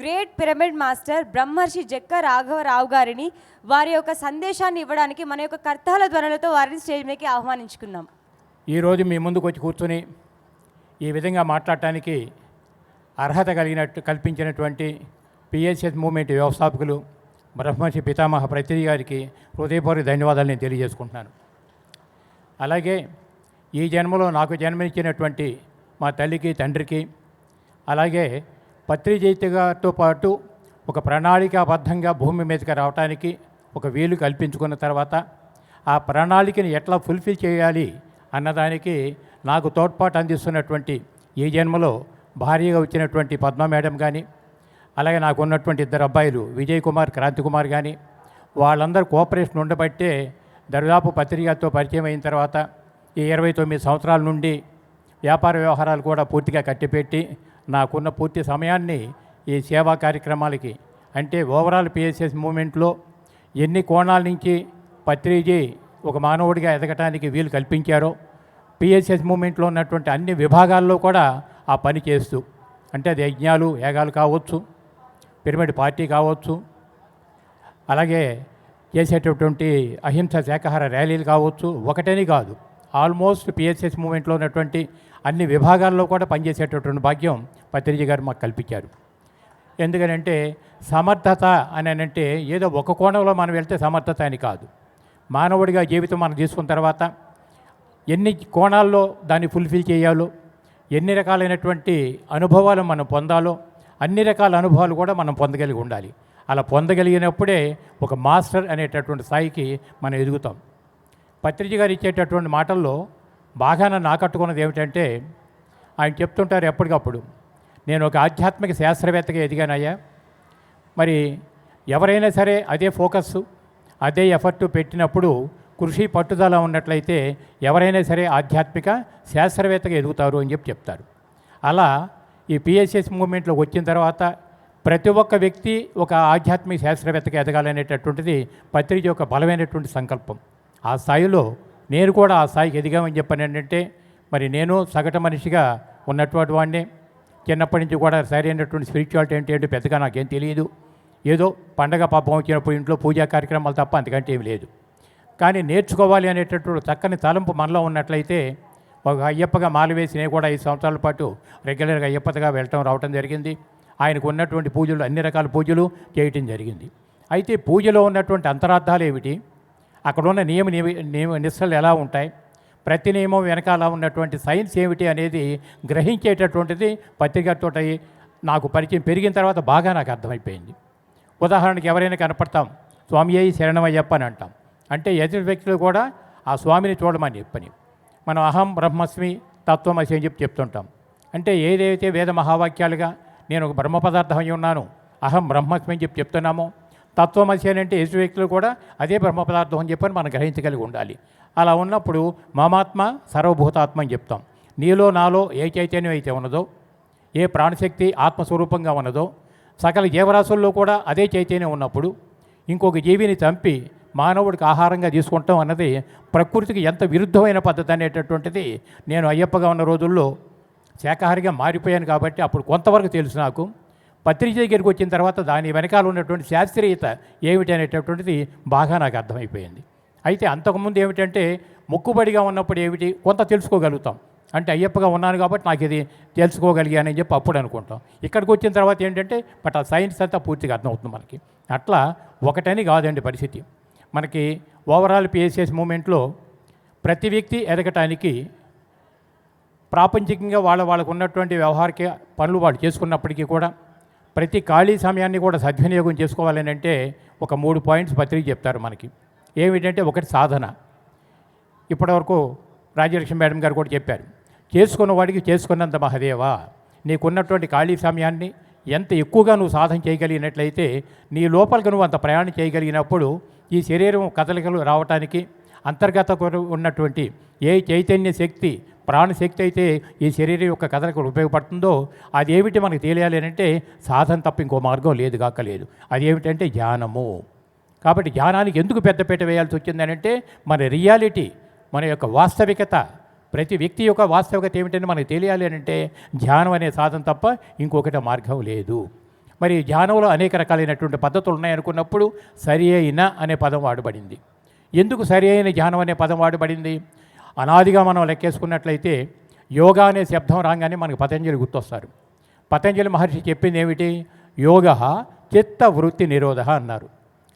Great pyramid master బ్రహ్మర్షి జక్క రాఘవరావు గారిని వారి యొక్క సందేశాన్ని ఇవ్వడానికి మన యొక్క కర్తాల ధ్వనులతో వారిని స్టేజ్ మీదకి ఆహ్వానించుకుందాం. ఈరోజు మీ ముందుకు వచ్చి కూర్చుని ఈ విధంగా మాట్లాడటానికి అర్హత కలిగినట్టు కల్పించినటువంటి పిఎస్ఎస్ మూవ్మెంట్ వ్యవస్థాపకులు బ్రహ్మర్షి పితామహ ప్రతినిధి గారికి హృదయపూర్వక ధన్యవాదాలు నేను తెలియజేసుకుంటున్నాను. అలాగే ఈ జన్మలో నాకు జన్మనిచ్చినటువంటి మా తల్లికి తండ్రికి అలాగే పత్రిజయిత పాటు ఒక ప్రణాళికాబద్ధంగా భూమి మీదకి రావడానికి ఒక వీలు కల్పించుకున్న తర్వాత ఆ ప్రణాళికని ఎట్లా ఫుల్ఫిల్ చేయాలి అన్నదానికి నాకు తోడ్పాటు అందిస్తున్నటువంటి ఈ జన్మలో భార్యగా వచ్చినటువంటి పద్మ మేడం కానీ అలాగే నాకు ఉన్నటువంటి ఇద్దరు అబ్బాయిలు విజయ్ కుమార్ క్రాంతి కుమార్ కానీ వాళ్ళందరూ కోఆపరేషన్ ఉండబట్టే దరిదాపు పత్రికతో పరిచయం అయిన తర్వాత ఈ ఇరవై తొమ్మిది సంవత్సరాల నుండి వ్యాపార వ్యవహారాలు కూడా పూర్తిగా కట్టిపెట్టి నాకున్న పూర్తి సమయాన్ని ఈ సేవా కార్యక్రమాలకి అంటే ఓవరాల్ పిఎస్ఎస్ మూమెంట్లో ఎన్ని కోణాల నుంచి పత్రిజీ ఒక మానవుడిగా ఎదగటానికి వీలు కల్పించారో పిఎస్ఎస్ మూమెంట్లో ఉన్నటువంటి అన్ని విభాగాల్లో కూడా ఆ పని చేస్తూ అంటే అది యజ్ఞాలు యాగాలు కావచ్చు పిరమిడ్ పార్టీ కావచ్చు అలాగే చేసేటటువంటి అహింస శాఖహార ర్యాలీలు కావచ్చు ఒకటని కాదు ఆల్మోస్ట్ పిఎస్ఎస్ మూమెంట్లో ఉన్నటువంటి అన్ని విభాగాల్లో కూడా పనిచేసేటటువంటి భాగ్యం పత్రిక గారు మాకు కల్పించారు. ఎందుకనంటే సమర్థత అని అంటే ఏదో ఒక కోణంలో మనం వెళ్తే సమర్థత అని కాదు. మానవుడిగా జీవితం మనం తీసుకున్న తర్వాత ఎన్ని కోణాల్లో దాన్ని ఫుల్ఫిల్ చేయాలో ఎన్ని రకాలైనటువంటి అనుభవాలు మనం పొందాలో అన్ని రకాల అనుభవాలు కూడా మనం పొందగలిగి ఉండాలి. అలా పొందగలిగినప్పుడే ఒక మాస్టర్ అనేటటువంటి స్థాయికి మనం ఎదుగుతాం. పత్రిక గారు ఇచ్చేటటువంటి మాటల్లో బాగా నన్ను ఆకట్టుకున్నది ఏమిటంటే ఆయన చెప్తుంటారు ఎప్పటికప్పుడు నేను ఒక ఆధ్యాత్మిక శాస్త్రవేత్తగా ఎదిగానయ్యా. మరి ఎవరైనా సరే అదే ఫోకస్ అదే ఎఫర్ట్ పెట్టినప్పుడు కృషి పట్టుదల ఉన్నట్లయితే ఎవరైనా సరే ఆధ్యాత్మిక శాస్త్రవేత్తగా ఎదుగుతారు అని చెప్పి చెప్తారు. అలా ఈ పిఎస్ఎస్ మూమెంట్లో వచ్చిన తర్వాత ప్రతి ఒక్క వ్యక్తి ఒక ఆధ్యాత్మిక శాస్త్రవేత్తగా ఎదగాలనేటటువంటిది పత్రిక యొక్క బలమైనటువంటి సంకల్పం. ఆ స్థాయిలో నేను కూడా ఆ స్థాయికి ఎదిగామని చెప్పాను ఏంటంటే మరి నేను సగటు మనిషిగా ఉన్నటువంటి వాడిని. చిన్నప్పటి నుంచి కూడా సరైనటువంటి స్పిరిచువాలిటీ అంటే ఏంటో పెద్దగా నాకేం తెలియదు. ఏదో పండగ పాపం వచ్చినప్పుడు ఇంట్లో పూజా కార్యక్రమాలు తప్ప అంతకంటే ఏమి లేదు. కానీ నేర్చుకోవాలి అనేటటువంటి చక్కని తలంపు మనలో ఉన్నట్లయితే ఒక అయ్యప్పగా మాల వేసి నేను కూడా ఐదు సంవత్సరాల పాటు రెగ్యులర్గా అయ్యప్పగా వెళ్ళటం రావటం జరిగింది. ఆయనకు ఉన్నటువంటి పూజలు అన్ని రకాల పూజలు చేయటం జరిగింది. అయితే పూజలో ఉన్నటువంటి అంతరార్థాలు ఏమిటి? అక్కడ ఉన్న నియమ నియమ నిష్టలు ఎలా ఉంటాయి? ప్రతి నియమం వెనకాల ఉన్నటువంటి సైన్స్ ఏమిటి అనేది గ్రహించేటటువంటిది పత్రికతో నాకు పరిచయం పెరిగిన తర్వాత బాగా నాకు అర్థమైపోయింది. ఉదాహరణకి ఎవరైనా కనపడతాం స్వామి అయ్యి శరణమయ్యప్ప అని అంటాం. అంటే ఎదుటి వ్యక్తులు కూడా ఆ స్వామిని చూడమని చెప్పని. మనం అహం బ్రహ్మస్మి తత్వమసి అని చెప్పి చెప్తుంటాం. అంటే ఏదైతే వేద మహావాక్యాలుగా నేను ఒక బ్రహ్మ పదార్థమై ఉన్నాను అహం బ్రహ్మస్మి అని చెప్పి చెప్తున్నామో తత్వమసి అంటే యేసు వ్యక్తులు కూడా అదే బ్రహ్మ పదార్థం అని చెప్పని మనం గ్రహించగలిగి ఉండాలి. అలా ఉన్నప్పుడు మమాత్మ సర్వభూతాత్మ అని చెప్తాం. నీలో నాలో ఏ చైతన్యం అయితే ఉన్నదో ఏ ప్రాణశక్తి ఆత్మస్వరూపంగా ఉన్నదో సకల జీవరాశుల్లో కూడా అదే చైతన్యం ఉన్నప్పుడు ఇంకొక జీవిని చంపి మానవుడికి ఆహారంగా తీసుకుంటాం అన్నది ప్రకృతికి ఎంత విరుద్ధమైన పద్ధతి అనేటటువంటిది నేను అయ్యప్పగా ఉన్న రోజుల్లో శాకాహారిగా మారిపోయాను కాబట్టి అప్పుడు కొంతవరకు తెలుసు నాకు. పత్రిక దగ్గరికి వచ్చిన తర్వాత దాని వెనకాల ఉన్నటువంటి శాస్త్రీయత ఏమిటి అనేటటువంటిది బాగా నాకు అర్థమైపోయింది. అయితే అంతకుముందు ఏమిటంటే మొక్కుబడిగా ఉన్నప్పుడు ఏమిటి? కొంత తెలుసుకోగలుగుతాం. అంటే అయ్యప్పగా ఉన్నాను కాబట్టి నాకు ఇది తెలుసుకోగలిగానని చెప్పి అప్పుడు అనుకుంటాం. ఇక్కడికి వచ్చిన తర్వాత ఏంటంటే బట్ ఆ సైన్స్ అంతా పూర్తిగా అర్థమవుతుంది మనకి. అట్లా ఒకటని కాదండి పరిస్థితి. మనకి ఓవరాల్ పిఎస్ఎస్ మూమెంట్లో ప్రతి వ్యక్తి ఎదగటానికి ప్రాపంచికంగా వాళ్ళ వాళ్ళకు ఉన్నటువంటి వ్యవహారిక పనులు వాళ్ళు చేసుకున్నప్పటికీ కూడా ప్రతి ఖాళీ సమయాన్ని కూడా సద్వినియోగం చేసుకోవాలని అంటే ఒక మూడు పాయింట్స్ పత్రిక చెప్తారు మనకి. ఏమిటంటే ఒకటి సాధన. ఇప్పటివరకు రాజ్యలక్ష్మి మేడం గారు కూడా చెప్పారు చేసుకున్న వాడికి చేసుకున్నంత మహదేవా. నీకున్నటువంటి ఖాళీ సమయాన్ని ఎంత ఎక్కువగా నువ్వు సాధన చేయగలిగినట్లయితే నీ లోపలికి నువ్వు అంత ప్రయాణం చేయగలిగినప్పుడు ఈ శరీరం కదలికలు రావటానికి అంతర్గత ఉన్నటువంటి ఏ చైతన్య శక్తి ప్రాణశక్తి అయితే ఈ శరీరం యొక్క కథలకు ఉపయోగపడుతుందో అది ఏమిటి మనకు తెలియాలి అంటే సాధన తప్ప ఇంకో మార్గం లేదు కాక లేదు. అది ఏమిటంటే ధ్యానము కాబట్టి ధ్యానానికి ఎందుకు పెద్దపీట వేయాల్సి వచ్చిందనంటే మన రియాలిటీ మన యొక్క వాస్తవికత ప్రతి వ్యక్తి యొక్క వాస్తవికత ఏమిటని మనకు తెలియాలి అంటే ధ్యానం అనే సాధన తప్ప ఇంకొకటి మార్గం లేదు. మరి ధ్యానంలో అనేక రకాలైనటువంటి పద్ధతులు ఉన్నాయనుకున్నప్పుడు సరి అయిన అనే పదం వాడబడింది. ఎందుకు సరి అయిన ధ్యానం అనే పదం వాడబడింది? అనాదిగా మనం లెక్కేసుకున్నట్లయితే యోగా అనే శబ్దం రాగానే మనకు పతంజలి గుర్తొస్తారు. పతంజలి మహర్షి చెప్పింది ఏమిటి? యోగ చిత్త వృత్తి నిరోధ అన్నారు.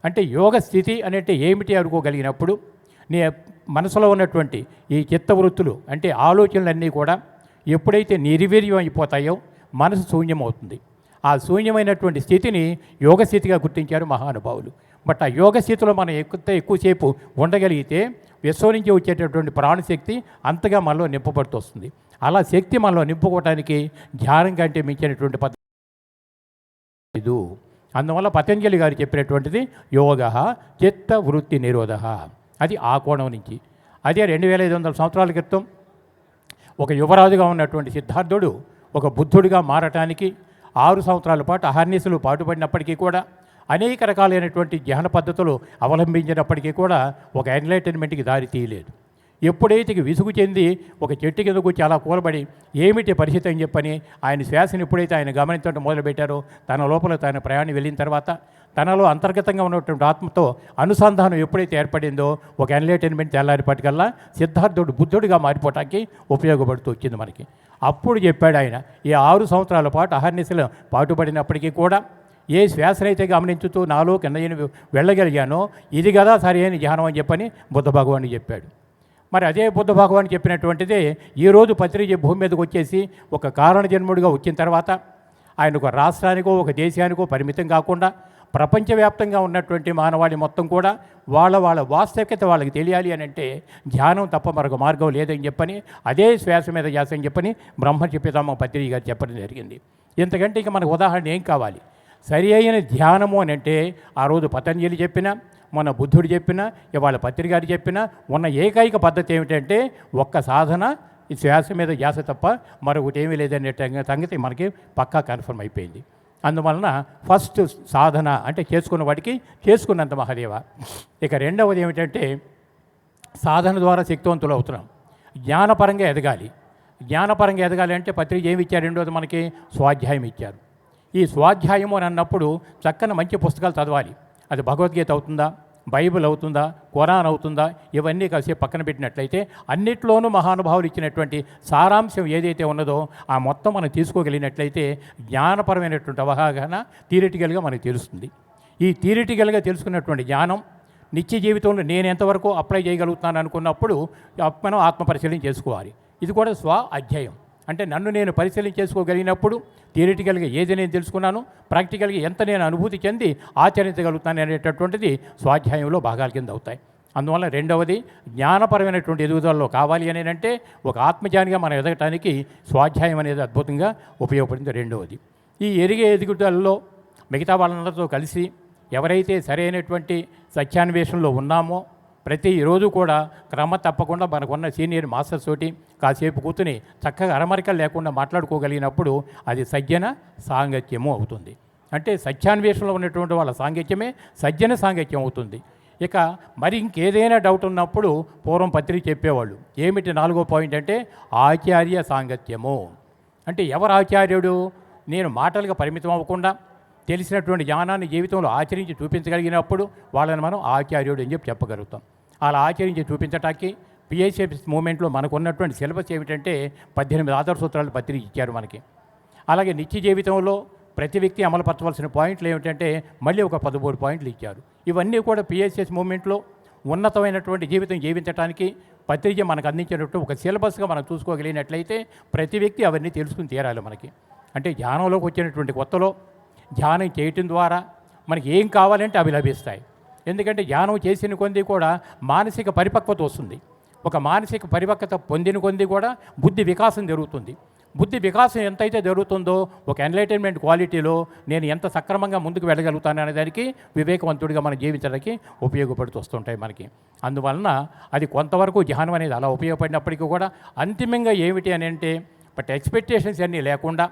అంటే యోగ స్థితి అనేది ఏమిటి అనుకోగలిగినప్పుడు నీ మనసులో ఉన్నటువంటి ఈ చిత్త వృత్తులు అంటే ఆలోచనలన్నీ కూడా ఎప్పుడైతే నిర్వీర్యం అయిపోతాయో మనసు శూన్యమవుతుంది. ఆ శూన్యమైనటువంటి స్థితిని యోగ స్థితిగా గుర్తించారు మహానుభావులు. బట్ ఆ యోగ స్థితిలో మనం ఎక్కుతే ఎక్కువసేపు ఉండగలిగితే విశ్వం నుంచి వచ్చేటటువంటి ప్రాణశక్తి అంతగా మనలో నింపబడుతూ వస్తుంది అలా శక్తి మనలో నింపుకోవడానికి ధ్యానం కంటే మించినటువంటి పద్ధతి లేదు. అందువల్ల పతంజలి గారు చెప్పినటువంటిది యోగ చిత్త వృత్తి నిరోధ. అది ఆ కోణం నుంచి. అదే రెండు వేల ఐదు వందల సంవత్సరాల క్రితం ఒక యువరాజుగా ఉన్నటువంటి సిద్ధార్థుడు ఒక బుద్ధుడిగా మారటానికి ఆరు సంవత్సరాల పాటు అహర్నిశలు పాటుపడినప్పటికీ కూడా అనేక రకాలైనటువంటి ధ్యాన పద్ధతులు అవలంబించినప్పటికీ కూడా ఒక ఎన్లైటన్మెంట్కి దారి తీయలేదు. ఎప్పుడైతే విసుగు చెంది ఒక చెట్టు కింద కూర్చి అలా కూలబడి ఏమిటి పరిస్థితి అని చెప్పని ఆయన శ్వాసను ఎప్పుడైతే ఆయన గమనించడం మొదలుపెట్టారో తన లోపల తన ప్రయాణం వెళ్ళిన తర్వాత తనలో అంతర్గతంగా ఉన్నటువంటి ఆత్మతో అనుసంధానం ఎప్పుడైతే ఏర్పడిందో ఒక ఎన్లైటైన్మెంట్ తెల్లారిపాటికల్లా సిద్ధార్థుడు బుద్ధుడిగా మారిపోవటానికి ఉపయోగపడుతూ వచ్చింది మనకి. అప్పుడు చెప్పాడు ఆయన ఈ ఆరు సంవత్సరాల పాటు అహర్నిశలు పాటుపడినప్పటికీ కూడా ఏ శ్వాసనైతే గమనించుతూ నాలో కింద నేను వెళ్ళగలిగానో ఇది కదా సరైన ధ్యానం అని చెప్పని బుద్ధ భగవాన్ చెప్పాడు. మరి అదే బుద్ధ భగవాన్ చెప్పినటువంటిదే ఈరోజు పత్రిక భూమి మీదకి వచ్చేసి ఒక కారణ జన్ముడిగా వచ్చిన తర్వాత ఆయన ఒక రాష్ట్రానికో ఒక దేశానికో పరిమితం కాకుండా ప్రపంచవ్యాప్తంగా ఉన్నటువంటి మానవాళి మొత్తం కూడా వాళ్ళ వాళ్ళ వాస్తవికత వాళ్ళకి తెలియాలి అని అంటే ధ్యానం తప్ప మరొక మార్గం లేదని చెప్పని అదే శ్వాస మీద ధ్యాస అని చెప్పని బ్రహ్మ పితామహ పత్రిక గారు చెప్పడం జరిగింది. ఇంతకంటే ఇక మనకు ఉదాహరణ ఏం కావాలి? సరి అయిన ధ్యానము అని అంటే ఆ రోజు పతంజలి చెప్పిన మన బుద్ధుడు చెప్పిన ఇవాళ పత్రిక గారు చెప్పిన ఉన్న ఏకైక పద్ధతి ఏమిటంటే ఒక్క సాధన ఈ శ్వాస మీద ధ్యాస తప్ప మరొకటి ఏమీ లేదనే సంగతి మనకి పక్కా కన్ఫర్మ్ అయిపోయింది. అందువలన ఫస్ట్ సాధన అంటే చేసుకున్న వాడికి చేసుకున్నంత మహాదేవ. ఇక రెండవది ఏమిటంటే సాధన ద్వారా శక్తివంతులు అవుతున్నాం. జ్ఞానపరంగా ఎదగాలి. జ్ఞానపరంగా ఎదగాలి అంటే పత్రిక ఏమి ఇచ్చారు? రెండోది మనకి స్వాధ్యాయం ఇచ్చారు. ఈ స్వాధ్యాయము అని అన్నప్పుడు చక్కని మంచి పుస్తకాలు చదవాలి. అది భగవద్గీత అవుతుందా? బైబిల్ అవుతుందా? ఖురాన్ అవుతుందా? ఇవన్నీ కలిసి పక్కన పెట్టినట్లయితే అన్నిట్లోనూ మహానుభావులు ఇచ్చినటువంటి సారాంశం ఏదైతే ఉన్నదో ఆ మొత్తం మనం తీసుకోగలిగినట్లయితే జ్ఞానపరమైనటువంటి అవగాహన థియరిటికల్గా మనకు తెలుస్తుంది. ఈ థియరిటికల్గా తెలుసుకున్నటువంటి జ్ఞానం నిత్య జీవితంలో నేను ఎంతవరకు అప్లై చేయగలుగుతాను అనుకున్నప్పుడు అప్- మనం ఆత్మపరిశీలన చేసుకోవాలి. ఇది కూడా స్వ అధ్యాయం. అంటే నన్ను నేను పరిశీలన చేసుకోగలిగినప్పుడు థియరిటికల్గా ఏది నేను తెలుసుకున్నాను ప్రాక్టికల్గా ఎంత నేను అనుభూతి చెంది ఆచరించగలుగుతాను అనేటటువంటిది స్వాధ్యాయంలో భాగాల కింద అవుతాయి. అందువల్ల రెండవది జ్ఞానపరమైనటువంటి ఎదుగుదలలో కావాలి అని అంటే ఒక ఆత్మజ్ఞానిగా మనం ఎదగటానికి స్వాధ్యాయం అనేది అద్భుతంగా ఉపయోగపడింది రెండవది. ఈ ఎరిగే ఎదుగుదలలో మిగతా వాళ్ళందరితో కలిసి ఎవరైతే సరైనటువంటి సత్యాన్వేషణలో ఉన్నామో ప్రతిరోజు కూడా క్రమ తప్పకుండా మనకున్న సీనియర్ మాస్టర్స్ తోటి కాసేపు కూర్చుని చక్కగా అరమరికలు లేకుండా మాట్లాడుకోగలిగినప్పుడు అది సజ్జన సాంగత్యము అవుతుంది. అంటే సత్యాన్వేషణలో ఉన్నటువంటి వాళ్ళ సాంగత్యమే సజ్జన సాంగత్యం అవుతుంది. ఇక మరి ఇంకేదైనా డౌట్ ఉన్నప్పుడు పూర్వం పత్రిక చెప్పేవాళ్ళు ఏమిటి నాలుగో పాయింట్ అంటే ఆచార్య సాంగత్యము? అంటే ఎవరు ఆచార్యుడు? నేను మాటలుగా పరిమితం అవ్వకుండా తెలిసినటువంటి జ్ఞానాన్ని జీవితంలో ఆచరించి చూపించగలిగినప్పుడు వాళ్ళని మనం ఆచార్యుడు అని చెప్పి చెప్పగలుగుతాం. అలా ఆచరించి చూపించటానికి పిఐసిఎఫ్ మూమెంట్లో మనకు ఉన్నటువంటి సిలబస్ ఏమిటంటే పద్దెనిమిది ఆధార సూత్రాలు పత్రిక ఇచ్చారు మనకి. అలాగే నిత్య జీవితంలో ప్రతి వ్యక్తి అమలుపరచవలసిన పాయింట్లు ఏమిటంటే మళ్ళీ ఒక పదమూడు పాయింట్లు ఇచ్చారు. ఇవన్నీ కూడా పిఎస్ఎస్ మూమెంట్లో ఉన్నతమైనటువంటి జీవితం జీవించడానికి పత్రిక మనకు అందించినట్టు ఒక సిలబస్గా మనం చూసుకోగలిగినట్లయితే ప్రతి వ్యక్తి అవన్నీ తెలుసుకుని తీరాలి మనకి. అంటే ధ్యానంలోకి వచ్చినటువంటి కొత్తలో ధ్యానం చేయటం ద్వారా మనకి ఏం కావాలంటే అవి లభిస్తాయి. ఎందుకంటే ధ్యానం చేసిన కొద్ది కూడా మానసిక పరిపక్వత వస్తుంది. ఒక మానసిక పరిపక్వత పొందిన కొద్ది కూడా బుద్ధి వికాసం జరుగుతుంది. బుద్ధి వికాసం ఎంతైతే జరుగుతుందో ఒక ఎన్లైటైన్మెంట్ క్వాలిటీలో నేను ఎంత సక్రమంగా ముందుకు వెళ్ళగలుగుతాను అనే దానికి వివేకవంతుడిగా మనం జీవించడానికి ఉపయోగపడుతూ వస్తుంటాయి మనకి. అందువలన అది కొంతవరకు ధ్యానం అనేది అలా ఉపయోగపడినప్పటికీ కూడా అంతిమంగా ఏమిటి అని అంటే బట్ ఎక్స్పెక్టేషన్స్ అన్నీ లేకుండా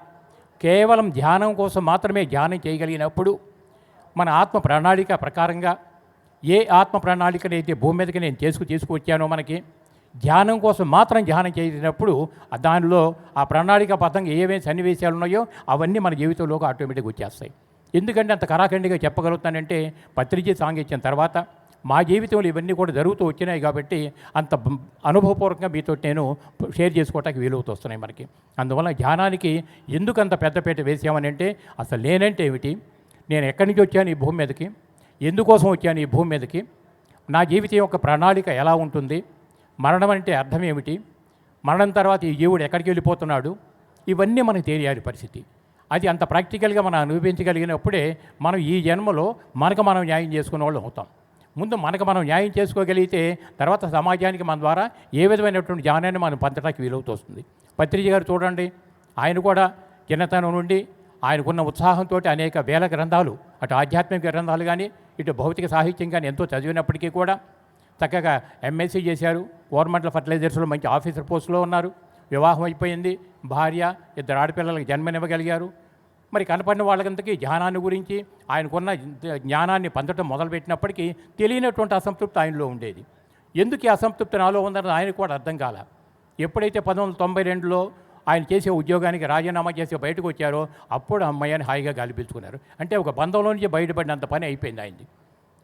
కేవలం ధ్యానం కోసం మాత్రమే ధ్యానం చేయగలిగినప్పుడు మన ఆత్మ ప్రణాళిక ప్రకారంగా ఏ ఆత్మ ప్రణాళికనైతే భూమి మీదకి నేను చేసుకు తీసుకువచ్చానో మనకి ధ్యానం కోసం మాత్రం ధ్యానం చేసినప్పుడు దానిలో ఆ ప్రణాళిక పద్ధంగా ఏమేమి సన్నివేశాలు ఉన్నాయో అవన్నీ మన జీవితంలోకి ఆటోమేటిక్గా వచ్చేస్తాయి. ఎందుకంటే అంత కరాఖండిగా చెప్పగలుగుతానంటే పత్రిజీ సాంగిత్యం తర్వాత మా జీవితంలో ఇవన్నీ కూడా జరుగుతూ వచ్చినాయి కాబట్టి అంత అనుభవపూర్వకంగా మీతో నేను షేర్ చేసుకోవటానికి వీలవుతూ వస్తున్నాయి మనకి. అందువల్ల ధ్యానానికి ఎందుకు అంత పెద్దపీట వేసామని అంటే అసలు నేనంటే ఏమిటి? నేను ఎక్కడి నుంచి వచ్చాను ఈ భూమి మీదకి? ఎందుకోసం వచ్చాను ఈ భూమి మీదకి? నా జీవితం యొక్క ప్రణాళిక ఎలా ఉంటుంది? మరణం అంటే అర్థం ఏమిటి? మరణం తర్వాత ఈ జీవుడు ఎక్కడికి వెళ్ళిపోతున్నాడు? ఇవన్నీ మనకు తెలియాలి పరిస్థితి. అది అంత ప్రాక్టికల్గా మనం అనుభవించగలిగినప్పుడే మనం ఈ జన్మలో మనకు మనం న్యాయం చేసుకునే వాళ్ళు అవుతాం. ముందు మనకు మనం న్యాయం చేసుకోగలిగితే తర్వాత సమాజానికి మన ద్వారా ఏ విధమైనటువంటి జ్ఞానాన్ని మనం పంచడానికి వీలవుతూ వస్తుంది. పత్రిక గారు చూడండి. ఆయన కూడా చిన్నతనం నుండి ఆయనకున్న ఉత్సాహంతో అనేక వేల గ్రంథాలు అటు ఆధ్యాత్మిక గ్రంథాలు కానీ ఇటు భౌతిక సాహిత్యం కానీ ఎంతో చదివినప్పటికీ కూడా చక్కగా ఎంఎస్సీ చేశారు. గవర్నమెంట్ ఫర్టిలైజర్స్లో మంచి ఆఫీసర్ పోస్టులో ఉన్నారు. వివాహం అయిపోయింది. భార్య ఇద్దరు ఆడపిల్లలకు జన్మనివ్వగలిగారు. మరి కనపడిన వాళ్ళకంతకీ ధ్యానాన్ని గురించి ఆయనకున్న జ్ఞానాన్ని పొందడం మొదలుపెట్టినప్పటికీ తెలియనటువంటి అసంతృప్తి ఆయనలో ఉండేది. ఎందుకు ఈ అసంతృప్తి నాలో ఉందని ఆయనకు కూడా అర్థం కాల. ఎప్పుడైతే పంతొమ్మిది వందల తొంభై రెండులో ఆయన చేసే ఉద్యోగానికి రాజీనామా చేసి బయటకు వచ్చారో అప్పుడు అమ్మాయిని హాయిగా గాలిపీల్చుకున్నారు అంటే ఒక బంధంలో నుంచి బయటపడినంత పని అయిపోయింది ఆయనది.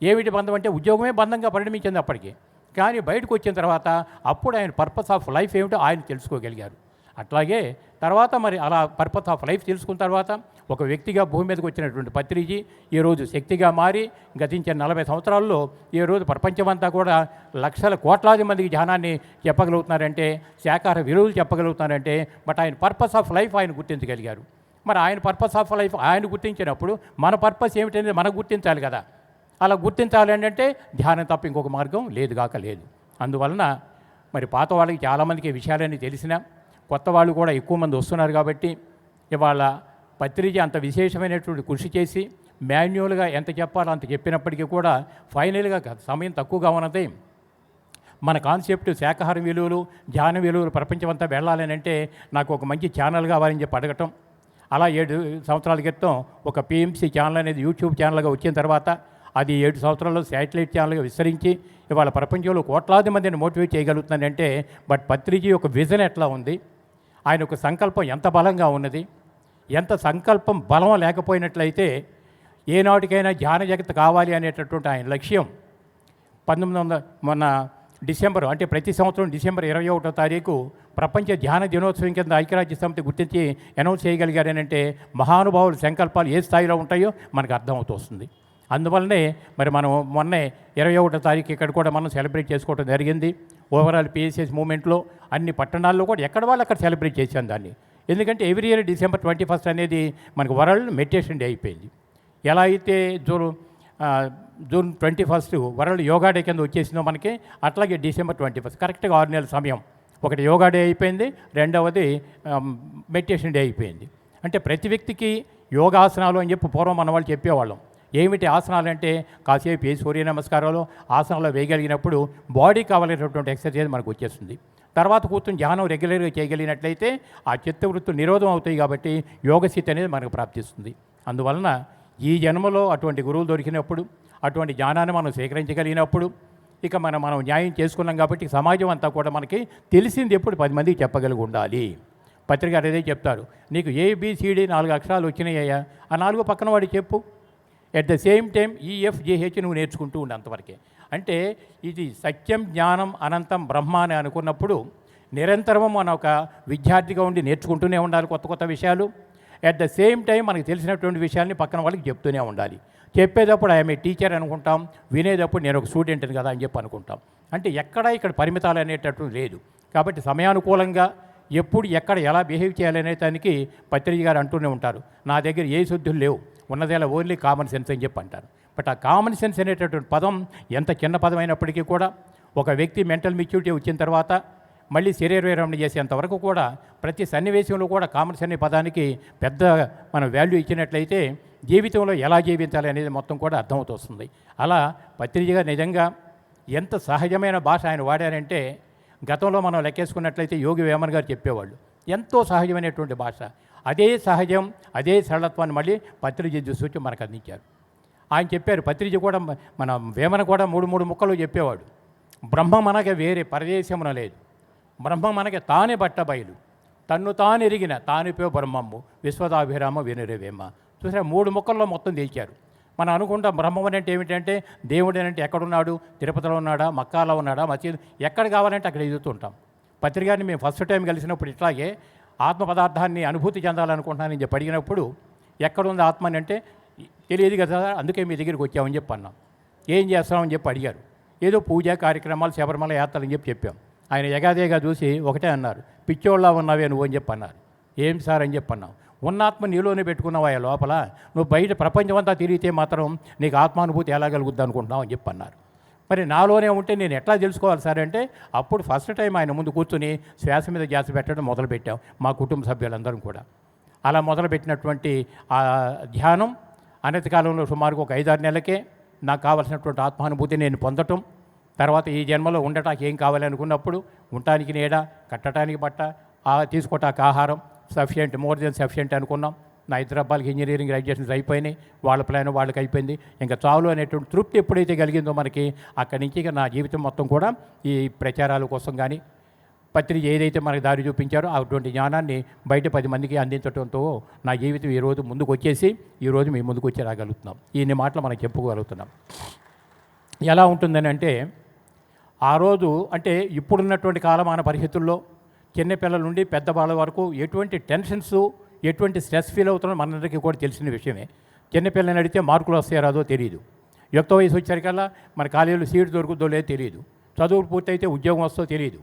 ఏమిటి బంధం అంటే ఉద్యోగమే బంధంగా పరిణమించింది అప్పటికి. కానీ బయటకు వచ్చిన తర్వాత అప్పుడు ఆయన పర్పస్ ఆఫ్ లైఫ్ ఏమిటో ఆయన తెలుసుకోగలిగారు. అట్లాగే తర్వాత మరి అలా పర్పస్ ఆఫ్ లైఫ్ తెలుసుకున్న తర్వాత ఒక వ్యక్తిగా భూమి మీదకి వచ్చినటువంటి పత్రిజీ ఈరోజు శక్తిగా మారి గతించిన నలభై సంవత్సరాల్లో ఈ రోజు ప్రపంచమంతా కూడా లక్షల కోట్లాది మందికి ధ్యానాన్ని చెప్పగలుగుతున్నారంటే శాకాహార విలువలు చెప్పగలుగుతున్నారంటే బట్ ఆయన పర్పస్ ఆఫ్ లైఫ్ ఆయన గుర్తించగలిగారు. మరి ఆయన పర్పస్ ఆఫ్ లైఫ్ ఆయన గుర్తించినప్పుడు మన పర్పస్ ఏమిటనేది మనకు గుర్తించాలి కదా. అలా గుర్తించాలి అంటే ధ్యానం తప్ప ఇంకొక మార్గం లేదు కాక లేదు. అందువలన మరి పాత వాళ్ళకి చాలామందికి విషయాలన్నీ తెలిసినా కొత్త వాళ్ళు కూడా ఎక్కువ మంది వస్తున్నారు కాబట్టి ఇవాళ పత్రిజ అంత విశేషమైనటువంటి కృషి చేసి మాన్యువల్గా ఎంత చెప్పాలో అంత చెప్పినప్పటికీ కూడా ఫైనల్గా సమయం తక్కువగా ఉన్నది. మన కాన్సెప్ట్ శాకాహార విలువలు ధ్యాన విలువలు ప్రపంచమంతా వెళ్ళాలని అంటే నాకు ఒక మంచి ఛానల్ కావాలని చెప్పి అడగటం. అలా ఏడు సంవత్సరాల క్రితం ఒక పిఎంసీ ఛానల్ అనేది యూట్యూబ్ ఛానల్గా వచ్చిన తర్వాత అది ఏడు సంవత్సరాల్లో శాటిలైట్ ఛానల్గా విస్తరించి ఇవాళ ప్రపంచంలో కోట్లాది మందిని మోటివేట్ చేయగలుగుతున్నానంటే బట్ పత్రిక యొక్క విజన్ ఎట్లా ఉంది? ఆయన ఒక సంకల్పం ఎంత బలంగా ఉన్నది? ఎంత సంకల్పం బలం లేకపోయినట్లయితే ఏనాటికైనా ధ్యాన జగత్ కావాలి అనేటటువంటి ఆయన లక్ష్యం పంతొమ్మిది వందల మొన్న డిసెంబర్ అంటే ప్రతి సంవత్సరం డిసెంబర్ ఇరవై ఒకటో తారీఖు ప్రపంచ ధ్యాన దినోత్సవం కింద ఐక్యరాజ్య సమితి గుర్తించి అనౌన్స్ చేయగలిగారనంటే మహానుభావుల సంకల్పాలు ఏ స్థాయిలో ఉంటాయో మనకు అర్థమవుతూ వస్తుంది అందువల్లనే మరి మనం మొన్నే ఇరవై ఒకటో తారీఖు ఇక్కడ కూడా మనం సెలబ్రేట్ చేసుకోవడం జరిగింది. ఓవరాల్ పిఎస్ఎస్ మూమెంట్లో అన్ని పట్టణాల్లో కూడా ఎక్కడ వాళ్ళు అక్కడ సెలబ్రేట్ చేశాం దాన్ని. ఎందుకంటే every year December twenty first అనేది మనకు వరల్డ్ మెడిటేషన్ డే అయిపోయింది. ఎలా అయితే June June twenty first world yoga day కింద వచ్చేసిందో మనకి అట్లాగే డిసెంబర్ ట్వంటీ ఫస్ట్ కరెక్ట్గా ఆరు నెలల సమయం. ఒకటి యోగా డే అయిపోయింది రెండవది మెడిటేషన్ డే అయిపోయింది. అంటే ప్రతి వ్యక్తికి యోగాసనాలు అని చెప్పి పూర్వం మన వాళ్ళు చెప్పేవాళ్ళం. ఏమిటి ఆసనాలు అంటే కాసేపు ఏ సూర్య నమస్కారాలు ఆసనాలు వేయగలిగినప్పుడు బాడీ కావాలనేటటువంటి ఎక్సర్సైజ్ మనకు వచ్చేస్తుంది. తర్వాత కూర్చొని ధ్యానం రెగ్యులర్గా చేయగలిగినట్లయితే ఆ చిత్తవృత్తులు నిరోధం అవుతాయి కాబట్టి యోగస్థితి అనేది మనకు ప్రాప్తిస్తుంది. అందువలన ఈ జన్మలో అటువంటి గురువులు దొరికినప్పుడు అటువంటి జ్ఞానాన్ని మనం సేకరించగలిగినప్పుడు ఇక మనం మనం న్యాయం చేసుకున్నాం కాబట్టి సమాజం అంతా కూడా మనకి తెలిసింది ఎప్పుడు పది మందికి చెప్పగలిగి ఉండాలి. పత్రిక అదే చెప్తారు నీకు ఏబిసిడి నాలుగు అక్షరాలు వచ్చినాయ్యా ఆ నాలుగు పక్కన వాడు చెప్పు. At the same time E F G H నువ్వు నేర్చుకుంటూ ఉండే అంతవరకే. అంటే ఇది సత్యం జ్ఞానం అనంతం బ్రహ్మ అని అనుకున్నప్పుడు నిరంతరము మన ఒక విద్యార్థిగా ఉండి నేర్చుకుంటూనే ఉండాలి కొత్త కొత్త విషయాలు. ఎట్ ద సేమ్ టైం మనకు తెలిసినటువంటి విషయాల్ని పక్కన వాళ్ళకి చెప్తూనే ఉండాలి. చెప్పేటప్పుడు ఐఎమ్ ఏ టీచర్ అనుకుంటాం వినేటప్పుడు నేను ఒక స్టూడెంట్ని కదా అని చెప్పి అనుకుంటాం. అంటే ఎక్కడ ఇక్కడ పరిమితాలు అనేటట్టు లేదు. కాబట్టి సమయానుకూలంగా ఎప్పుడు ఎక్కడ ఎలా బిహేవ్ చేయాలనే దానికి పత్రిక గారు అంటూనే ఉంటారు. నా దగ్గర ఏ శుద్ధులు లేవు. ఉన్నదేలా ఓన్లీ కామన్ సెన్స్ అని చెప్పి అంటారు. బట్ ఆ కామన్ సెన్స్ అనేటటువంటి పదం ఎంత చిన్న పదం అయినప్పటికీ కూడా ఒక వ్యక్తి మెంటల్ మెచ్యూరిటీ వచ్చిన తర్వాత మళ్ళీ శరీర విరమణ చేసేంత వరకు కూడా ప్రతి సన్నివేశంలో కూడా కామన్ అనే పదానికి పెద్ద మనం వాల్యూ ఇచ్చినట్లయితే జీవితంలో ఎలా జీవించాలి అనేది మొత్తం కూడా అర్థమవుతొస్తుంది. అలా పత్రికగా నిజంగా ఎంత సహజమైన భాష ఆయన వాడారంటే గతంలో మనం లెక్కేసుకున్నట్లయితే యోగి వేమన్ గారు చెప్పేవాళ్ళు. ఎంతో సహజమైనటువంటి భాష. అదే సహజం అదే సరళత్వాన్ని మళ్ళీ పత్రిక చూసి మనకు అందించారు. ఆయన చెప్పారు పత్రిక కూడా మన వేమన కూడా మూడు మూడు ముక్కలు చెప్పేవాడు. బ్రహ్మ మనకి వేరే పరదేశమున లేదు. బ్రహ్మ మనకి తానే బట్ట బయలు తన్ను తాను ఎరిగిన తానిపే బ్రహ్మము విశ్వదాభిరామ వినురవేమ చూసారా మూడు ముక్కల్లో మొత్తం తేల్చారు. మనం అనుకుంటాం బ్రహ్మం అంటే ఏమిటంటే దేవుడు అంటే ఎక్కడున్నాడు? తిరుపతిలో ఉన్నాడా? మక్కాలో ఉన్నాడా? మసీదు ఎక్కడ కావాలంటే అక్కడ ఎదుగుతుంటాం. పత్రికారిని మేము ఫస్ట్ టైం కలిసినప్పుడు ఇట్లాగే ఆత్మ పదార్థాన్ని అనుభూతి చెందాలనుకుంటున్నానని చెప్పి అడిగినప్పుడు ఎక్కడుంది ఆత్మ అని అంటే తెలియదు కదా అందుకే మీ దగ్గరికి వచ్చామని చెప్పి అన్నాం. ఏం చేస్తామని చెప్పి అడిగారు. ఏదో పూజ కార్యక్రమాలు శబరిమల యాత్రలు అని చెప్పి చెప్పాం. ఆయన ఎగాదేగా చూసి ఒకటే అన్నారు. పిచ్చోళ్ళ ఉన్నావే నువ్వు అని చెప్పి అన్నారు. ఏం సార్ అని చెప్పి అన్నాం. ఉన్నాత్మ నీలోనే పెట్టుకున్నావా ఆ లోపల? నువ్వు బయట ప్రపంచమంతా తిరిగితే మాత్రం నీకు ఆత్మానుభూతి ఎలా కలుగుద్ది అనుకుంటున్నావు అని చెప్పి అన్నారు. మరి నాలోనే ఉంటే నేను ఎట్లా తెలుసుకోవాలి సార్ అంటే అప్పుడు ఫస్ట్ టైం ఆయన ముందు కూర్చుని శ్వాస మీద ధ్యాస పెట్టడం మొదలుపెట్టాం మా కుటుంబ సభ్యులందరం కూడా. అలా మొదలుపెట్టినటువంటి ఆ ధ్యానం అనతి కాలంలో సుమారుగా ఒక ఐదారు నెలలకే నాకు కావలసినటువంటి ఆత్మానుభూతి నేను పొందటం తర్వాత ఈ జన్మలో ఉండటానికి ఏం కావాలి అనుకున్నప్పుడు ఉండటానికి నీడ కట్టడానికి బట్ట ఆ తీసుకోవటానికి ఆహారం సఫిషియంట్ మోర్ దెన్ సఫిషియంట్ అనుకున్నాం. నా ఇద్దరు అబ్బాయిలకి ఇంజనీరింగ్ గ్రాడ్యుయేషన్స్ అయిపోయినాయి వాళ్ళ ప్లాన్ వాళ్ళకి అయిపోయింది. ఇంకా చాలు అనేటువంటి తృప్తి ఎప్పుడైతే కలిగిందో మనకి అక్కడి నుంచి ఇక నా జీవితం మొత్తం కూడా ఈ ప్రచారాల కోసం కానీ పత్రిక ఏదైతే మనకి దారి చూపించారో అటువంటి జ్ఞానాన్ని బయట పది మందికి అందించడంతో నా జీవితం ఈరోజు ముందుకు వచ్చేసి ఈరోజు మేము ముందుకు వచ్చి రాగలుగుతున్నాం. ఇన్ని మాటలు మనం చెప్పుకోగలుగుతున్నాం. ఎలా ఉంటుందని అంటే ఆ రోజు అంటే ఇప్పుడున్నటువంటి కాలమాన పరిస్థితుల్లో చిన్నపిల్లల నుండి పెద్దవాళ్ళ వరకు ఎటువంటి టెన్షన్స్ ఎటువంటి స్ట్రెస్ ఫీల్ అవుతుందో మనందరికీ కూడా తెలిసిన విషయమే. చిన్నపిల్లని అడిగితే మార్కులు వస్తాయో రాదో తెలియదు యుక్త వయసు వచ్చేసరికల్లా మన కాలేజీలో సీట్ దొరుకుతుందో లేదో తెలియదు చదువు పూర్తయితే ఉద్యోగం వస్తుందో తెలియదు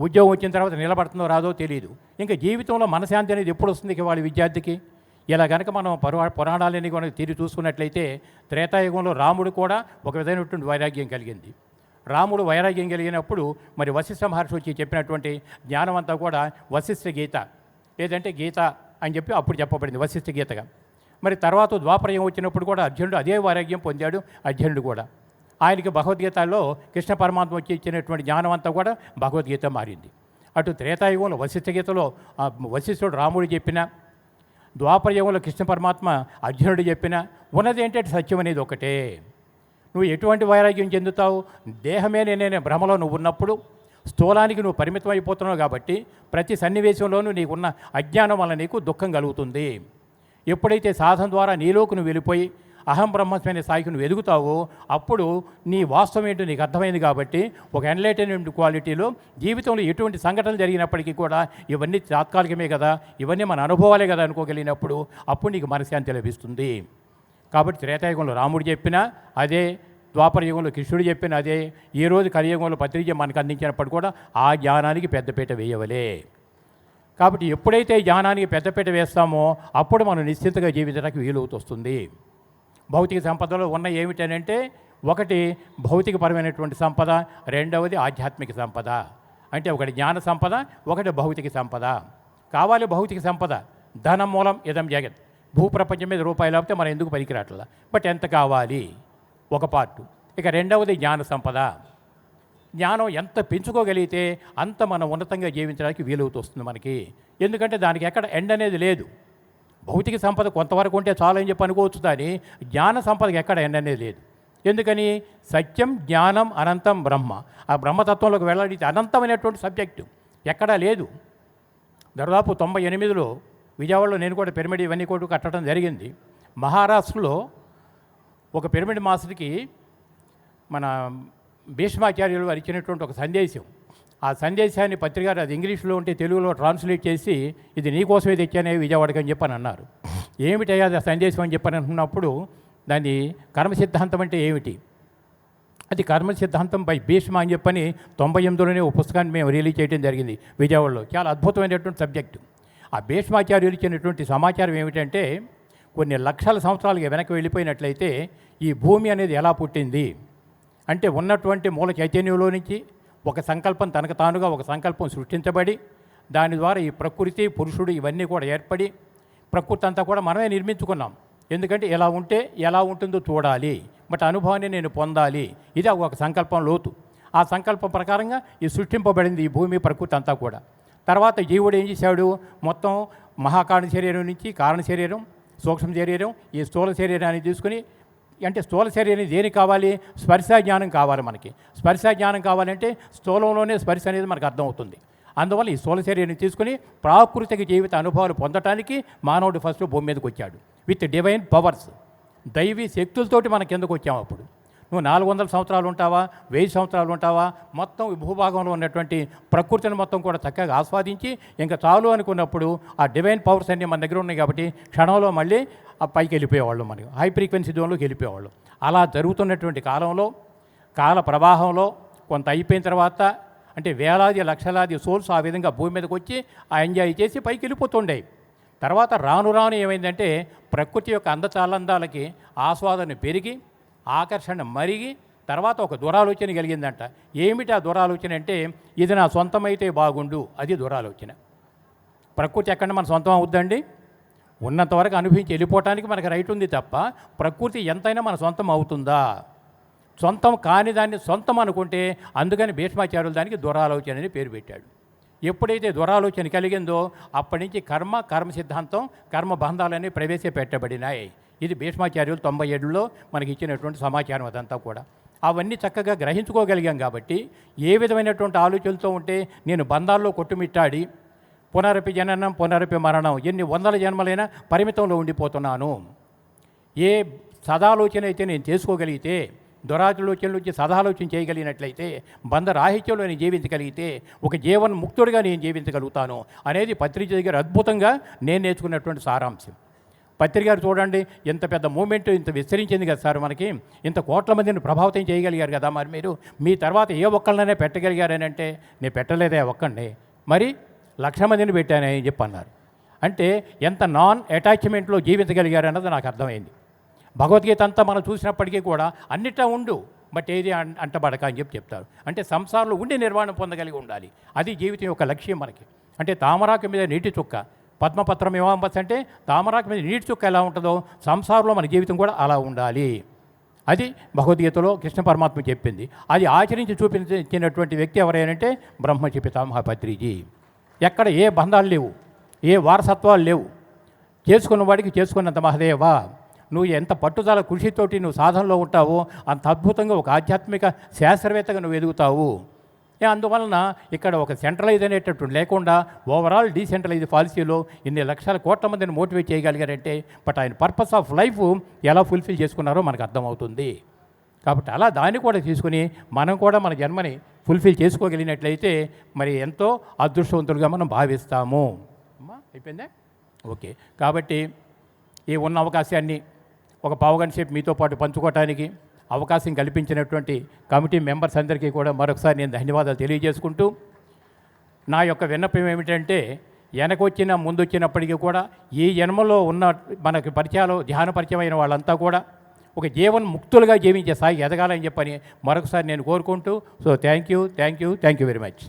ఉద్యోగం వచ్చిన తర్వాత నిలబడుతుందో రాదో తెలియదు ఇంకా జీవితంలో మనశాంతి అనేది ఎప్పుడు వస్తుంది వాళ్ళ విద్యార్థికి? ఇలా కనుక మనం పురా పురాణాలని కనుక తిరిగి చూసుకున్నట్లయితే త్రేతాయుగంలో రాముడు కూడా ఒక విధమైనటువంటి వైరాగ్యం కలిగింది. రాముడు వైరాగ్యం కలిగినప్పుడు మరి వశిష్ఠ మహర్షి వచ్చి చెప్పినటువంటి జ్ఞానం అంతా కూడా వశిష్ఠ గీత. లేదంటే గీత అని చెప్పి అప్పుడు చెప్పబడింది వశిష్ఠ గీతగా. మరి తర్వాత ద్వాపరయం వచ్చినప్పుడు కూడా అర్జునుడు అదే వైరాగ్యం పొందాడు అర్జునుడు కూడా. ఆయనకి భగవద్గీతలో కృష్ణ పరమాత్మ వచ్చి ఇచ్చినటువంటి జ్ఞానం అంతా కూడా భగవద్గీత మారింది. అటు త్రేతాయుగంలో వశిష్ఠ గీతలో వశిష్ఠుడు రాముడు చెప్పిన ద్వాపరయుగంలో కృష్ణ పరమాత్మ అర్జునుడు చెప్పిన ఉన్నది ఏంటంటే సత్యం అనేది ఒకటే. నువ్వు ఎటువంటి వైరాగ్యం చెందుతావు? దేహమే నేనే భ్రమలో నువ్వు ఉన్నప్పుడు స్థూలానికి నువ్వు పరిమితం అయిపోతున్నావు కాబట్టి ప్రతి సన్నివేశంలోనూ నీకున్న అజ్ఞానం వల్ల నీకు దుఃఖం కలుగుతుంది. ఎప్పుడైతే సాధన ద్వారా నీలోకి నువ్వు వెళ్ళిపోయి అహం బ్రహ్మస్మైన స్థాయికి నువ్వు ఎదుగుతావో అప్పుడు నీ వాస్తవం ఏంటో నీకు అర్థమైంది కాబట్టి ఒక ఎన్లైటైన్మెంట్ క్వాలిటీలో జీవితంలో ఎటువంటి సంఘటనలు జరిగినప్పటికీ కూడా ఇవన్నీ తాత్కాలికమే కదా ఇవన్నీ మన అనుభవాలే కదా అనుకోగలిగినప్పుడు అప్పుడు నీకు మనశ్శాంతి లభిస్తుంది. కాబట్టి త్రేతాయుగంలో రాముడు చెప్పినా అదే ద్వాపర యుగంలో కృష్ణుడు చెప్పిన అదే ఈ రోజు కలియుగంలో పత్రిక మనకు అందించినప్పుడు కూడా ఆ జ్ఞానానికి పెద్దపీట వేయవలే. కాబట్టి ఎప్పుడైతే జ్ఞానానికి పెద్దపీట వేస్తామో అప్పుడు మనం నిశ్చింతగా జీవించడానికి వీలు వస్తుంది. భౌతిక సంపదలో ఉన్న ఏమిటనంటే ఒకటి భౌతికపరమైనటువంటి సంపద రెండవది ఆధ్యాత్మిక సంపద. అంటే ఒకటి జ్ఞాన సంపద ఒకటి భౌతిక సంపద. కావాలి భౌతిక సంపద ధనం మూలం ఇదం జగత్. భూప్రపంచం మీద రూపాయలు లేకపోతే మనం ఎందుకు పనికిరాట్లా? బట్ ఎంత కావాలి? ఒక పార్టు. ఇక రెండవది జ్ఞాన సంపద. జ్ఞానం ఎంత పెంచుకోగలిగితే అంత మనం ఉన్నతంగా జీవించడానికి వీలవుతూ వస్తుంది మనకి. ఎందుకంటే దానికి ఎక్కడ ఎండ్ అనేది లేదు. భౌతిక సంపద కొంతవరకు ఉంటే చాలని చెప్పి అనుకోవచ్చు కానీ జ్ఞాన సంపదకి ఎక్కడ ఎండ్ లేదు. ఎందుకని? సత్యం జ్ఞానం అనంతం బ్రహ్మ. ఆ బ్రహ్మతత్వంలోకి వెళ్ళడానికి అనంతమైనటువంటి సబ్జెక్టు. ఎక్కడా లేదు. దాదాపు తొంభై ఎనిమిదిలో విజయవాడలో నేను కూడా పిరమిడ్ ఇవన్నీ కూడా కట్టడం జరిగింది. మహారాష్ట్రలో ఒక పిరమిడ్ మాస్టర్కి మన భీష్మాచార్యులు వారు ఇచ్చినటువంటి ఒక సందేశం. ఆ సందేశాన్ని పత్రికారు అది ఇంగ్లీష్లో ఉంటే తెలుగులో ట్రాన్స్లేట్ చేసి ఇది నీకోసమే తెచ్చానే విజయవాడకి అని చెప్పని అన్నారు. ఏమిటయ్యా అది ఆ సందేశం అని చెప్పని అంటున్నప్పుడు దాని కర్మ సిద్ధాంతం అంటే ఏమిటి? అది కర్మ సిద్ధాంతం బై భీష్మ అని చెప్పని తొంభై ఎనిమిదిలోనే ఒక పుస్తకాన్ని మేము రిలీజ్ చేయడం జరిగింది విజయవాడలో. చాలా అద్భుతమైనటువంటి సబ్జెక్టు. ఆ భీష్మాచార్యులు ఇచ్చినటువంటి సమాచారం ఏమిటంటే కొన్ని లక్షల సంవత్సరాలుగా వెనక్కి వెళ్ళిపోయినట్లయితే ఈ భూమి అనేది ఎలా పుట్టింది? అంటే ఉన్నటువంటి మూల చైతన్యంలో నుంచి ఒక సంకల్పం తనకు తానుగా ఒక సంకల్పం సృష్టించబడి దాని ద్వారా ఈ ప్రకృతి పురుషుడు ఇవన్నీ కూడా ఏర్పడి ప్రకృతి అంతా కూడా మనమే నిర్మించుకున్నాం. ఎందుకంటే ఎలా ఉంటే ఎలా ఉంటుందో చూడాలి. బట్ అనుభవాన్ని నేను పొందాలి. ఇది ఒక సంకల్పం లోతు. ఆ సంకల్పం ప్రకారంగా ఈ సృష్టింపబడింది ఈ భూమి ప్రకృతి అంతా కూడా. తర్వాత జీవుడు ఏం చేశాడు? మొత్తం మహాకారణ శరీరం నుంచి కారణ శరీరం సూక్ష్మ శరీరం ఈ స్థూల శరీరాన్ని తీసుకుని అంటే స్థూల శరీరం దేని కావాలి? స్పర్శ జ్ఞానం కావాలి మనకి. స్పర్శ జ్ఞానం కావాలంటే స్థూలంలోనే స్పర్శ అనేది మనకు అర్థమవుతుంది. అందువల్ల ఈ స్థూల శరీరాన్ని తీసుకుని ప్రాకృతిక జీవిత అనుభవాలు పొందటానికి మానవుడు ఫస్ట్ భూమి మీదకి వచ్చాడు. With divine powers. దైవీ శక్తులతోటి మనం కిందకు వచ్చాము అప్పుడు. నువ్వు నాలుగు వందల సంవత్సరాలు ఉంటావా? వెయ్యి సంవత్సరాలు ఉంటావా? మొత్తం ఈ భూభాగంలో ఉన్నటువంటి ప్రకృతిని మొత్తం కూడా చక్కగా ఆస్వాదించి ఇంకా చాలు అనుకున్నప్పుడు ఆ డివైన్ పవర్స్ అన్నీ మన దగ్గర ఉన్నాయి కాబట్టి క్షణంలో మళ్ళీ ఆ పైకి వెళ్ళిపోయేవాళ్ళు మనకి హై ఫ్రీక్వెన్సీ జోన్లోకి వెళ్ళిపోయేవాళ్ళు. అలా జరుగుతున్నటువంటి కాలంలో కాల ప్రవాహంలో కొంత అయిపోయిన తర్వాత అంటే వేలాది లక్షలాది సోల్స్ ఆ విధంగా భూమి మీదకి వచ్చి ఆ ఎంజాయ్ చేసి పైకి వెళ్ళిపోతుండేవి తర్వాత రాను రాను ఏమైందంటే ప్రకృతి యొక్క అందచాలందాలకి ఆస్వాదన పెరిగి ఆకర్షణ మరిగి తర్వాత ఒక దురాలోచన కలిగిందంట. ఏమిటి ఆ దురాలోచన అంటే ఇది నా సొంతమైతే బాగుండు అది దురాలోచన. ప్రకృతి ఎక్కడ మన సొంతం అవుద్దండి? ఉన్నంతవరకు అనుభవించి వెళ్ళిపోవటానికి మనకు రైట్ ఉంది తప్ప ప్రకృతి ఎంతైనా మన సొంతం అవుతుందా? సొంతం కాని దాన్ని సొంతం అనుకుంటే అందుకని భీష్మాచార్యులు దానికి దురాలోచన అని పేరు పెట్టాడు. ఎప్పుడైతే దురాలోచన కలిగిందో అప్పటి నుంచి కర్మ కర్మ సిద్ధాంతం కర్మ బంధాలన్నీ ప్రవేశపెట్టబడినాయి. ఇది భీష్మాచార్యులు తొంభై ఏడులో మనకి ఇచ్చినటువంటి సమాచారం అదంతా కూడా. అవన్నీ చక్కగా గ్రహించుకోగలిగాం కాబట్టి ఏ విధమైనటువంటి ఆలోచనలతో ఉంటే నేను బంధాల్లో కొట్టుమిట్టాడి పునరపి జననం పునరపి మరణం ఎన్ని వందల జన్మలైనా పరిమితంలో ఉండిపోతున్నాను. ఏ సదాలోచన అయితే నేను చేసుకోగలిగితే దురాలోచన నుంచి సదాలోచన చేయగలిగినట్లయితే బంధరాహిత్యంలో నేను జీవించగలిగితే ఒక జీవన్ ముక్తుడిగా నేను జీవించగలుగుతాను అనేది పత్రిక దగ్గర అద్భుతంగా నేను నేర్చుకున్నటువంటి సారాంశం. పత్రిక గారు చూడండి ఇంత పెద్ద మూమెంట్ ఇంత విస్తరించింది కదా సార్ మనకి. ఇంత కోట్ల మందిని ప్రభావితం చేయగలిగారు కదా మరి మీరు. మీ తర్వాత ఏ ఒక్కళ్ళనే పెట్టగలిగారని అంటే నేను పెట్టలేదే ఒక్కండి మరి లక్ష మందిని పెట్టానని చెప్పి అన్నారు. అంటే ఎంత నాన్ అటాచ్మెంట్లో జీవించగలిగారన్నది నాకు అర్థమైంది. భగవద్గీత అంతా మనం చూసినప్పటికీ కూడా అన్నిటా ఉండు బట్ ఏది అంటబడక అని చెప్పి చెప్తారు. అంటే సంసారంలో ఉండి నిర్వాణం పొందగలిగి ఉండాలి. అది జీవితం యొక్క లక్ష్యం మనకి. అంటే తామరాకు మీద నీటి చుక్క పద్మపత్రం ఏమంబస్ అంటే తామరాకు మీద నీటి చుక్క ఎలా ఉంటుందో సంసారంలో మన జీవితం కూడా అలా ఉండాలి. అది భగవద్గీతలో కృష్ణ పరమాత్మ చెప్పింది. అది ఆచరించి చూపించినటువంటి వ్యక్తి ఎవరైనంటే బ్రహ్మ పితామహ పత్రిజీ ఎక్కడ ఏ బంధాలు లేవు ఏ వారసత్వాలు లేవు. చేసుకున్న వాడికి చేసుకున్నంత మహదేవా నువ్వు ఎంత పట్టుదల కృషితోటి నువ్వు సాధనలో ఉంటావో అంత అద్భుతంగా ఒక ఆధ్యాత్మిక శాస్త్రవేత్తగా నువ్వు ఎదుగుతావు. ఏ అందువలన ఇక్కడ ఒక సెంట్రలైజ్ అనేటటువంటి లేకుండా ఓవరాల్ డీసెంట్రలైజ్ పాలసీలో ఇన్ని లక్షల కోట్ల మందిని మోటివేట్ చేయగలిగారంటే బట్ ఆయన పర్పస్ ఆఫ్ లైఫ్ ఎలా ఫుల్ఫిల్ చేసుకున్నారో మనకు అర్థమవుతుంది. కాబట్టి అలా దాన్ని కూడా తీసుకుని మనం కూడా మన జన్మని ఫుల్ఫిల్ చేసుకోగలిగినట్లయితే మరి ఎంతో అదృష్టవంతులుగా మనం భావిస్తాము. అమ్మా అయిపోయిందా? ఓకే. కాబట్టి ఈ ఉన్న అవకాశాన్ని ఒక పావుగంట సేపు మీతో పాటు పంచుకోవటానికి అవకాశం కల్పించినటువంటి కమిటీ మెంబర్స్ అందరికీ కూడా మరొకసారి నేను ధన్యవాదాలు తెలియజేసుకుంటూ నా యొక్క విన్నపం ఏమిటంటే వెనకొచ్చిన ముందొచ్చినప్పటికీ కూడా ఈ జన్మలో ఉన్న మనకి పరిచయాలు ధ్యాన పరిచయమైన వాళ్ళంతా కూడా ఒక జీవన్ ముక్తులుగా జీవించే స్థాయి ఎదగాలని చెప్పని మరొకసారి నేను కోరుకుంటూ so thank you thank you thank you very much